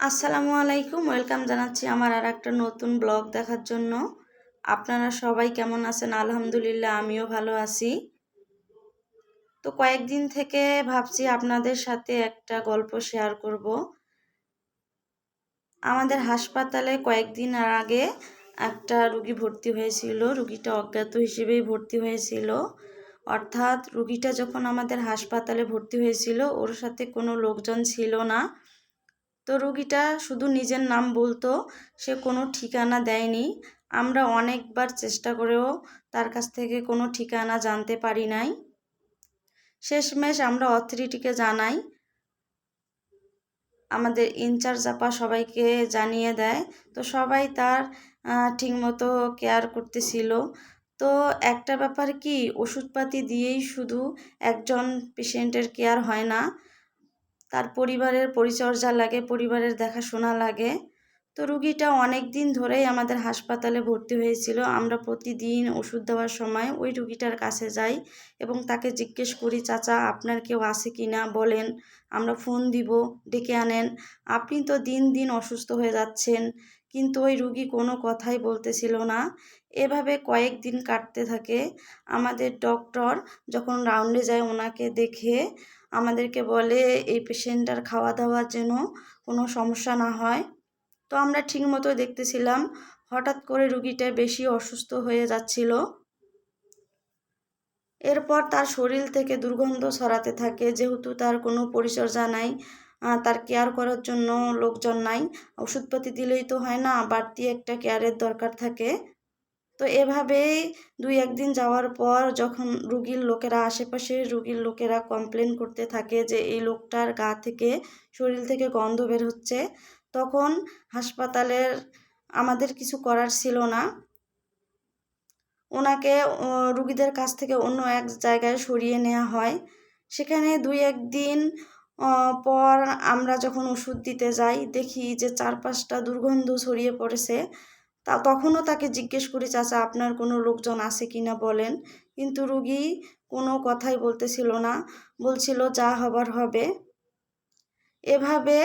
আসসালামু আলাইকুম, ওয়েলকাম জানাচ্ছি আমার আর একটা নতুন ব্লগ দেখার জন্য। আপনারা সবাই কেমন আছেন? আলহামদুলিল্লাহ, আমিও ভালো আছি। তো কয়েকদিন থেকে ভাবছি আপনাদের সাথে একটা গল্প শেয়ার করব। আমাদের হাসপাতালে কয়েকদিন আগে একটা রুগী ভর্তি হয়েছিল, রুগীটা অজ্ঞাত হিসেবেই ভর্তি হয়েছিল। অর্থাৎ রুগীটা যখন আমাদের হাসপাতালে ভর্তি হয়েছিল, ওর সাথে কোনো লোকজন ছিল না। তো রুগীটা শুধু নিজের নাম বলতো, সে কোনো ঠিকানা দেয়নি। আমরা অনেকবার চেষ্টা করেও তার কাছ থেকে কোনো ঠিকানা জানতে পারি নাই। শেষমেশ আমরা অথরিটিকে জানাই। আমাদের ইনচার্জ আপা সবাইকে জানিয়ে দেয়। তো সবাই তার ঠিকমতো কেয়ার করতেছিল। তো একটা ব্যাপার কি, ওষুধপাতি দিয়েই শুধু একজন পেশেন্টের কেয়ার হয় না। তার পরিবারের পরিচর্যা লাগে, পরিবারের দেখাশোনা লাগে। তো রুগীটা অনেক দিন ধরেই আমাদের হাসপাতালে ভর্তি হয়েছিল। আমরা প্রতিদিন ওষুধ দেওয়ার সময় ওই রুগীটার কাছে যাই এবং তাকে জিজ্ঞেস করি, চাচা, আপনার কেউ আছে কি না? বলেন, আমরা ফোন দিব, ডেকে আনেন। আপনি তো দিন দিন অসুস্থ হয়ে যাচ্ছেন। কিন্তু ওই রুগী কোনো কথাই বলতেছিল না। এভাবে কয়েকদিন কাটতে থাকে। আমাদের ডক্টর যখন রাউন্ডে যায় ওনাকে দেখে আমাদেরকে বলে এই পেশেন্টটার খাওয়া দাওয়ার যেন কোনো সমস্যা না হয়। তো আমরা ঠিকমতো দেখতেছিলাম, হঠাৎ করে রুগীটা বেশি অসুস্থ হয়ে যাচ্ছিল। এরপর তার শরীর থেকে দুর্গন্ধ ছড়াতে থাকে, যেহেতু তার কোনো পরিচর্যা নাই তার কেয়ার করার জন্য লোকজন নাই। ওষুধপাতি দিলেই তো হয় না, বাড়তি একটা কেয়ারের দরকার থাকে। তো এভাবেই দুই একদিন যাওয়ার পর যখন রুগীর লোকেরা আশেপাশে রুগীর লোকেরা কমপ্লেন করতে থাকে যে, এই লোকটার গা থেকে, শরীর থেকে গন্ধ বের হচ্ছে, তখন হাসপাতালের আমাদের কিছু করার ছিল না। ওনাকে রুগীদের কাছ থেকে অন্য এক জায়গায় সরিয়ে নেওয়া হয়। সেখানে দুই একদিন পর আমরা যখন ওষুধ দিতে যাই, দেখি যে চার পাঁচটা দুর্গন্ধ ছড়িয়ে পড়েছে। তা তখনও তাকে জিজ্ঞেস করি, চাচা, আপনার কোনো লোকজন আছে কি না বলেন? কিন্তু রুগী কোনো কথাই বলতেছিল না। বলছিল, যা হবার হবে। এভাবে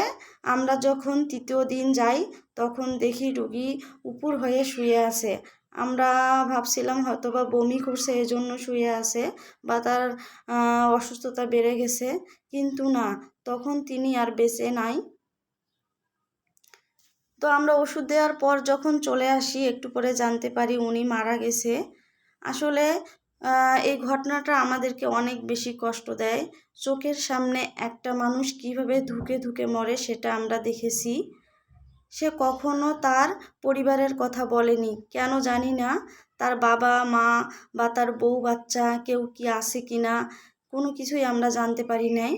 আমরা যখন তৃতীয় দিন যাই, তখন দেখি রুগী উপর হয়ে শুয়ে আছে। আমরা ভাবছিলাম হয়তো বা বমি করছে, এজন্য শুয়ে আছে বা তার অসুস্থতা বেড়ে গেছে, কিন্তু না। তখন তিনি আর বেঁচে নাই। তো আমরা ওষুধ দেওয়ার পর যখন চলে আসি, একটু পরে জানতে পারি উনি মারা গেছে। আসলে এই ঘটনাটা আমাদেরকে অনেক বেশি কষ্ট দেয়। চোখের সামনে একটা মানুষ কীভাবে ধুকে ধুকে মরে সেটা আমরা দেখেছি। সে কখনো তার পরিবারের কথা বলেনি। কেন জানি না, তার বাবা, মা বা তার বউ বাচ্চা কেউ কি আছে কি না কোনো কিছুই আমরা জানতে পারি নাই।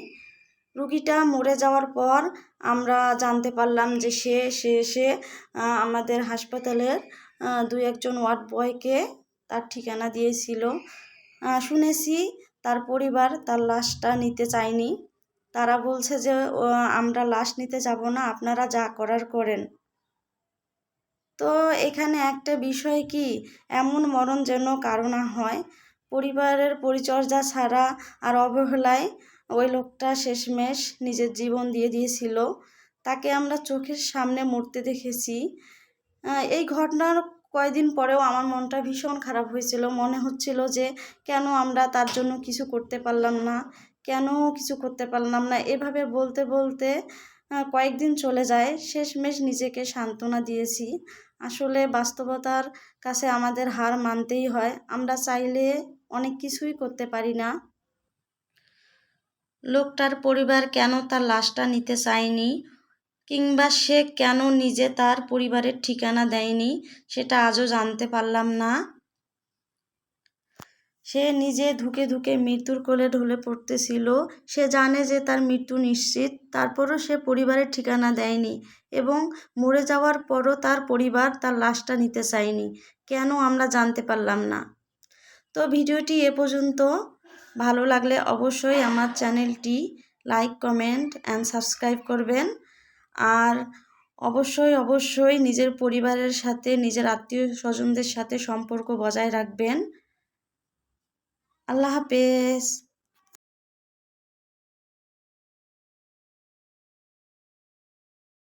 রুগীটা মরে যাওয়ার পর আমরা জানতে পারলাম যে সে সে এসে আমাদের হাসপাতালের দু একজন ওয়ার্ড বয়কে তার ঠিকানা দিয়েছিল। শুনেছি তার পরিবার তার লাশটা নিতে চায়নি। তারা বলছে যে আমরা লাশ নিতে যাব না, আপনারা যা করার করেন। তো এখানে একটা বিষয় কি? এমন মরণ যেন কারও না হয়। পরিবারের পরিচর্যা ছাড়া আর অবহেলায় ওই লোকটা শেষমেশ নিজের জীবন দিয়ে দিয়েছিল। তাকে আমরা চোখের সামনে মরতে দেখেছি। এই ঘটনার কয়দিন পরেও আমার মনটা ভীষণ খারাপ হয়েছিল। মনে হচ্ছিল যে কেন আমরা তার জন্য কিছু করতে পারলাম না? কেন কিছু করতে পারলাম না? এভাবে বলতে বলতে কয়েকদিন চলে যায়। শেষমেশ নিজেকে সান্ত্বনা দিয়েছি। আসলে বাস্তবতার কাছে আমাদের হার মানতেই হয়। আমরা চাইলে অনেক কিছুই করতে পারি না। লোকটার পরিবার কেন তার লাশটা নিতে চায়নি কিংবা সে কেন নিজে তার পরিবারের ঠিকানা দেয়নি, সেটা আজও জানতে পারলাম না। সে নিজে ধুকে ধুকে মৃত্যুর কোলে ঢলে পড়তেছিল। সে জানে যে তার মৃত্যু নিশ্চিত, তারপরও সে পরিবারের ঠিকানা দেয়নি এবং মরে যাওয়ার পরও তার পরিবার তার লাশটা নিতে চায়নি। কেন আমরা জানতে পারলাম না। তো ভিডিওটি এ পর্যন্ত। ভালো লাগলে অবশ্যই আমার চ্যানেলটি লাইক, কমেন্ট অ্যান্ড সাবস্ক্রাইব করবেন। আর অবশ্যই অবশ্যই নিজের পরিবারের সাথে, নিজের আত্মীয় স্বজনদের সাথে সম্পর্ক বজায় রাখবেন। আল্লাহ হাফেজ।